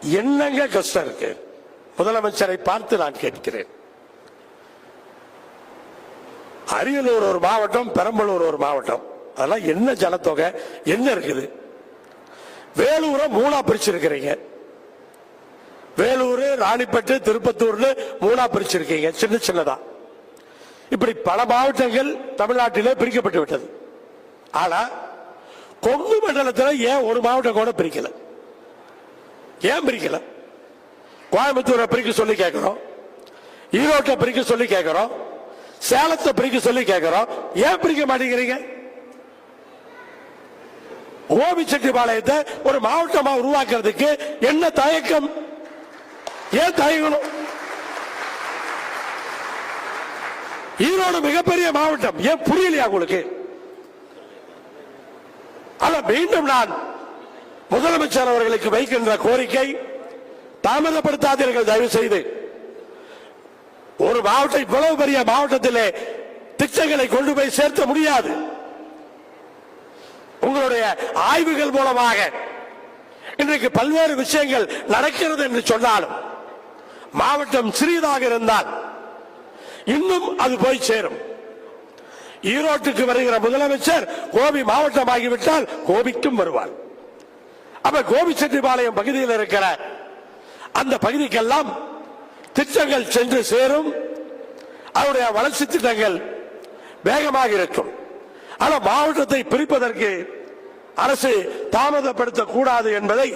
என்னங்க கஷ்டம் இருக்கு? முதலமைச்சரை பார்த்து நான் கேட்கிறேன். அரியலூர் ஒரு மாவட்டம் பெரம்பலூர் ஒரு மாவட்டம். அதெல்லாம் என்ன ஜனத்தொகை? என்ன இருக்குது? வேலூரை மூணா பிரிச்சிருக்கிறீங்க. வேலூர் ராணிப்பேட்டு திருப்பத்தூர்னு மூணா பிரிச்சிருக்கீங்க. சின்ன சின்னதா. இப்படி பல மாவட்டங்கள் தமிழ்நாட்டிலே பிரிக்கப்பட்டு விட்டது. ஆனா கொங்கு மண்டலத்தில் ஏன் ஒரு மாவட்டம் கூட பிரிக்கலை? ஏன் பிரிக்கல? கோயம்புத்தூரை பிரிக்க சொல்லி கேட்கிறோம் ஈரோட்டை பிரிக்க சொல்லி கேட்கிறோம் சேலத்தை பிரிக்க சொல்லி கேட்கிறோம் ஏன் பிரிக்க மாட்டேங்கிறீங்க? கோபிச்செட்டிப்பாளையத்தை ஒரு மாவட்டமா உருவாக்குறதுக்கு என்ன தயக்கம்? ஏன் தயங்கணும்? ஈரோடு மிகப்பெரிய மாவட்டம். ஏன் புரியலையா உங்களுக்கு? அல்ல மீண்டும் நான் முதலமைச்சர் அவர்களுக்கு வைக்கின்ற கோரிக்கை தாமதப்படுத்தாதீர்கள் தயவு செய்து ஒரு மாவட்டம் இவ்வளவு பெரிய மாவட்டத்திலே திட்டங்களை கொண்டு போய் சேர்த்த முடியாது. உங்களுடைய ஆய்வுகள் மூலமாக இன்றைக்கு பல்வேறு விஷயங்கள் நடக்கிறது என்று சொன்னாலும் மாவட்டம் சிறியதாக இருந்தால் இன்னும் அது போய் சேரும். ஈரோட்டுக்கு வருகிற முதலமைச்சர் கோபி மாவட்டமாகிவிட்டால் கோபிக்கும் வருவார். அப்ப கோபிச்செட்டிபாளையம் பகுதியில் இருக்கிற அந்த பகுதிக்கெல்லாம் திட்டங்கள் சென்று சேரும். அவருடைய வளர்ச்சி திட்டங்கள் வேகமாக இருக்கும். ஆனால் மாவட்டத்தை பிரிப்பதற்கு அரசு தாமதப்படுத்தக்கூடாது என்பதை